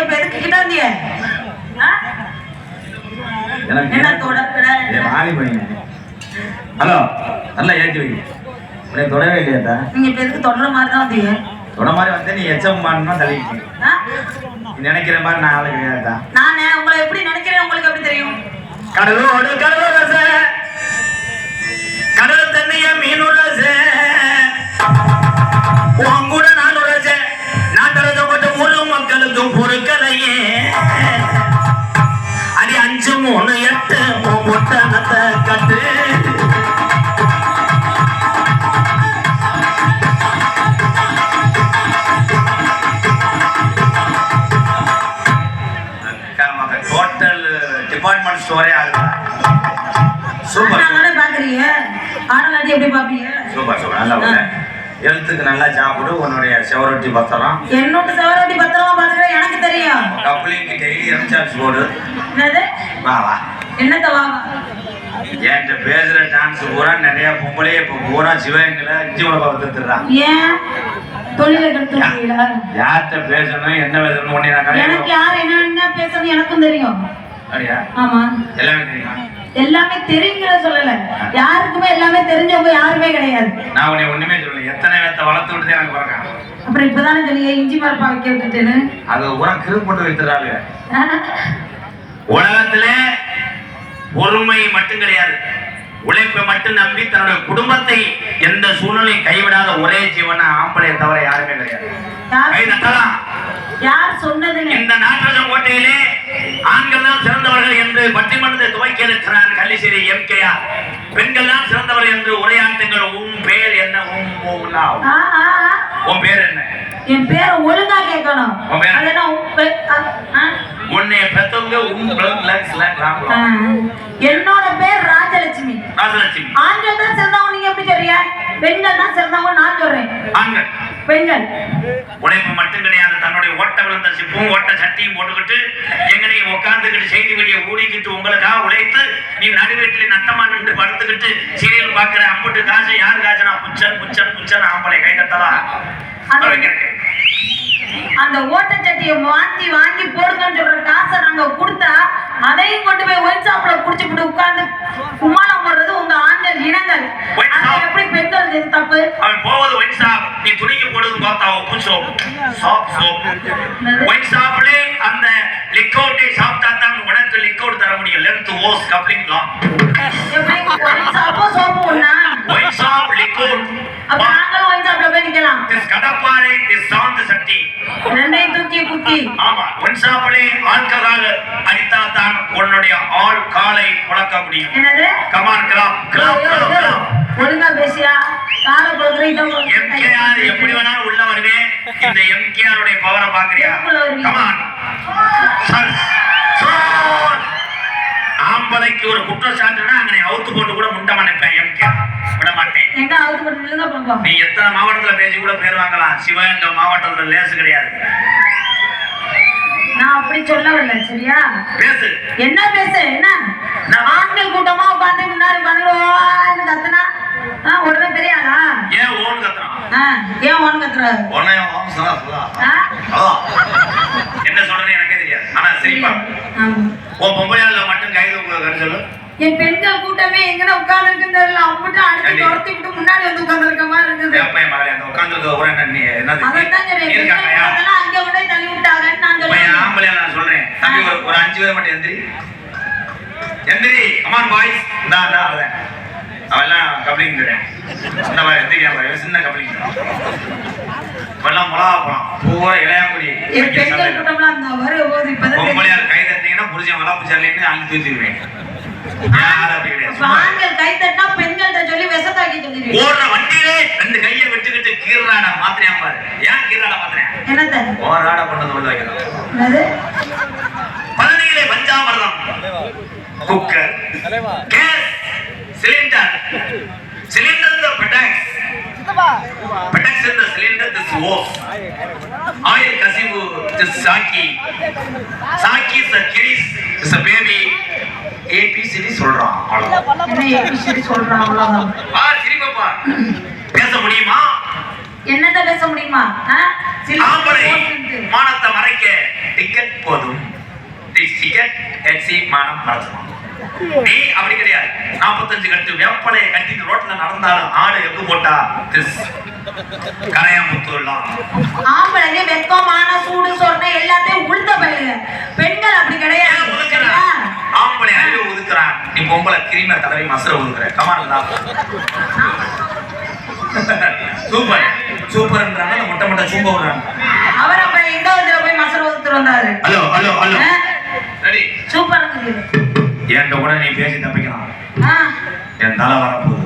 இப்ப எதுக்கு கிட்ட ஹலோ நல்லா ஏற்றி வை. உன்னை தொடவே இல்லையாத்தா நீங்க இப்ப எதுக்கு தொடர மாதிரி தான் வந்தீங்க? தொட மாதிரி வந்து நீ எச்சம் பண்ணா தள்ளிக்கிட்டு ஆ? நீ நினைக்கிற மாதிரி நான் ஆளு கிடையாதுதா நானே? உங்களை எப்படி நினைக்கிறேன் உங்களுக்கு எப்படி தெரியும்? கடலோடு கடலோட மூணு எட்டு ஒட்டனத்தை கட்டு டோட்டல் டிபார்ட்மெண்ட் ஸ்டோரே ஆகுது சூப்பர் பாக்குறீங்க ஆடலாட்டி எப்படி பாப்பீங்க சூப்பர் சூப்பர் நல்லா எழுத்துக்கு நல்லா சாப்பிடு உன்னுடைய செவரொட்டி பத்திரம். என்னோட சவரட்டி பத்திரமா பாத்துக்கிறேன் எனக்கு தெரியும். கப்ளிங்க்கு டெய்லி எம்சார்ஜ் போடு. என்னது? வா வா. என்னத்த வாங்க என்கிட்ட பேசுற டான்ஸ் பூரா நிறைய பொம்பளையே இப்போ பூரா சிவகங்கையில ஜீவன பார்த்துறான் ஏன்? தொழில கெடுத்துருக்கீங்களா யார்கிட்ட பேசணும் என்ன பேசணும் எனக்கு யார் என்ன பேசணும் எனக்கும் தெரியும். அப்படியா? ஆமா. எல்லாமே தெரியுமா? எல்லாமே தெரியுங்கிற சொல்லல. யாருக்குமே எல்லாமே தெரிஞ்சவங்க யாருமே கிடையாது. நான் உன்னை ஒண்ணுமே சொல்லல. எத்தனை பேத்த வளர்த்து விட்டு எனக்கு பிறக்கான் அப்புறம் இப்பதானே சொன்னீங்க இஞ்சி மரப்பா வைக்க விட்டுட்டேன்னு? அது பூரா கிரு போட்டு வைத்துறாங்க உலகத்திலே பொறுமை மட்டும் கிடையாது. உழைப்பை மட்டும் நம்பி தன்னுடைய குடும்பத்தை எந்த சூழ்நிலையும் கைவிடாத ஒரே ஜீவனா ஆம்பளையை தவிர யாருமே கிடையாது. யார் கை சொன்னதுன்னு? இந்த நாட்டரச கோட்டையிலே ஆண்கள் தான் சிறந்தவர்கள் என்று பட்டிமன்றத்தை துவக்கி இருக்கிறார் கள்ளிசேரி எம்கேஆர் பெண்கள் தான் சிறந்தவர்கள் என்று என்ன ஆ. உன் பேர் என்ன? என் பேரை ஒழுங்கா கேட்கணும். உன்னை ஆ. என்னோட பேர் ராஜலட்சுமி. ராஜலட்சுமி. ஆண்கள் தான் சிறந்தவங்க நீங்க எப்படி சொல்றீங்க? பெண்கள் தான் சிறந்தவங்க நான் சொல்றேன். ஆண்கள். பெண்கள். உழைப்பு மட்டும் கிடையாது தன்னுடைய ஓட்ட விழுந்த சிப்பும் ஓட்ட சட்டியும் போட்டுக்கிட்டு எங்கனையும் உட்காந்துக்கிட்டு செய்தி வெளியே ஊடிக்கிட்டு உங்களுக்காக உழைத்து நீ நடுவீட்டில் நட்டமா நின்று படுத்துக்கிட்டு சீரியல் பார்க்கிற அம்புட்டு காசு யார் காசுனா புச்சன் புச்சன் புச்சன் ஆம்பளை கை தட்டலாம் அது- அந்த ஓட்டச்சட்டியை மாத்தி வாங்கி போடுங்கன்னு சொல்ற காசை நாங்க கொடுத்தா அதையும் கொண்டு போய் ஒயின் ஷாப்ல குடிச்சுக்கிட்டு உட்கார்ந்து கும்மாளம் போடுறது உங்க ஆண்கள் இனங்கள். எப்படி பெண்கள் இது தப்பு? அவன் போவது ஒயின் ஷாப் நீ துணிக்கு போடுறது பார்த்தா உப்பு சோப் சாப்? ஒயின் ஷாப்லே அந்த லிக்கவுட்டை சாப்பிட்டா தான் உனக்கு லிக்கவுட் தர முடியும். லென்த் ஓஸ் சோப்பு ஒண்ணா? ஒயின் ஷாப் லிக்கவுட் அப்ப நாங்களும் ஒயின் ஷாப்ல திஸ் கடப்பாறை சாந்து சட்டி. ரெண்டையும் தூக்கி குத்தி ஆமா ஒன் ஷாப்லே ஆல்கஹால் அடித்தா தான் உன்னுடைய ஆள் காலை புழக்க முடியும். என்னது? கமான் கிளாப் ஒழுங்கா பேசியா? காலை கொடுக்குறீங்க எம்கேஆர் எப்படி வேணாலும் உள்ள வருவேன் இந்த எம்கேஆர் உடைய பவரை பாக்குறியா. கமான் சார் ஒரு குற்றச்சாட்டுனா அங்கே அவுத்து போட்டு கூட முண்டமா நிற்பேன் எம்கேஆர் விட மாட்டேன். எங்க அவுத்து போட்டு நில்லுங்க பாப்போம் நீ எத்தனை மாவட்டத்துல பேசி கூட பேர் வாங்கலாம். சிவகங்கை மாவட்டத்துல லேசு கிடையாது. நான் அப்படி சொல்ல வரல சரியா? பேசு. என்ன பேச என்ன? நான் ஆண்கள் கூட்டமா உட்காந்து முன்னாடி பண்ணுவோம் கத்துனா உடனே தெரியாதா? ஏன் ஓன் கத்துறான்? ஏன் ஒண்ணு கத்துற உடனே. என்ன சொல்றேன்னு எனக்கே தெரியாது. ஆனா சரிப்பா. உன் பொம்பளையால மட்டும் கரு சொல்லு. என் பெண்கள் கூட்டமே எங்கன உட்கார்ந்து இருக்குன்னு தெரியல அடிச்சு கண்டி. துரத்தி விட்டு முன்னாடி வந்து உட்கார்ந்து இருக்க மாதிரி இருக்குது. வேப்பைய மகளே அந்த உட்காந்துருக்க ஒரு என்ன நீ. என்னது? அங்க போய் தள்ளி விட்டாங்கன்னு நான் சொல்றேன். ஆம்பளையா நான் சொல்றேன். தம்பி ஒரு ஒரு அஞ்சு பேர் மட்டும் எந்திரி. எந்திரி. கமான் பாய்ஸ் இந்தா இந்தா அவன் அவெல்லாம் கப்ளிங் இந்த மாதிரி எந்திரியா பாரு சின்ன கப்ளிங் இப்பெல்லாம் மிளகா பழம் பூரா இளையாங்குடி பெண்கள் கூட்டம்லாம் அந்த வரும்போது இப்பதான் வளர்ப்பு சல்லின்னு அள்ளி இப்ப ஆண்கள் கை தட்டினா பெண்கள்ட்ட சொல்லி விஷத்தாக்கி சொல்லிடுவேன் ஓடுற வண்டியிலே ரெண்டு கையை விட்டுக்கிட்டு கீறாட மாத்திரையா பாரு. ஏன் கீறாட மாத்திரையா என்னத்த? ஓராட பண்ணது உள்ள வைக்கணும் பழனியிலே பஞ்சாமிர்தம். குக்கர். கேஸ். சிலிண்டர் பெட்டாக்ஸ் இந்த சிலிண்டர் திஸ் ஓஸ் ஆயில் கசிவு திஸ் சாக்கி சாக்கி is a Girish is a baby A B C D சொல்றான் என்ன எப்படி சொல்றான் அவ்வளவுதான். வா சிரிப்பப்பா. பேச முடியுமா? என்னத்த பேச முடியுமா? ஆ? ஆம்பளை. மானத்தை மறைக்க டிக்கெட் போதும். டிக்கெட் எக்ஸி மானம் மறந்துடும் நீ அப்படி கிடையாது. நாற்பத்தஞ்சு கட்டு வேப்பலையை கட்டிட்டு ரோட்ல நடந்தாலும் ஆடு எக்கு போட்டா? திஸ். கரையாமுத்தூர்லாம் ஆம்பளைங்க வெக்கமான சூடு சொன்ன எல்லாத்தையும் உளுத்த பயிலுங்க. பெண்கள் அப்படி கிடையாது? ஆம்பளை அறிவு ஒதுக்குறான். நீ பொம்பளை கிரிம தடவை மசுர ஒதுக்குற. கமான் தான் சூப்பர். சூப்பர்ன்றாங்க அந்த முட்டை முட்டை சூப்பர் விடுறாங்க. அவர் அப்ப எங்க போய் மசர் ஒதுத்துட்டு வந்தாரு. Hello hello hello. ஆ? ரெடி சூப்பரா என்கிட்ட கூட நீ பேசி தப்பிக்கலாம். என் தலை வரப்போகுது.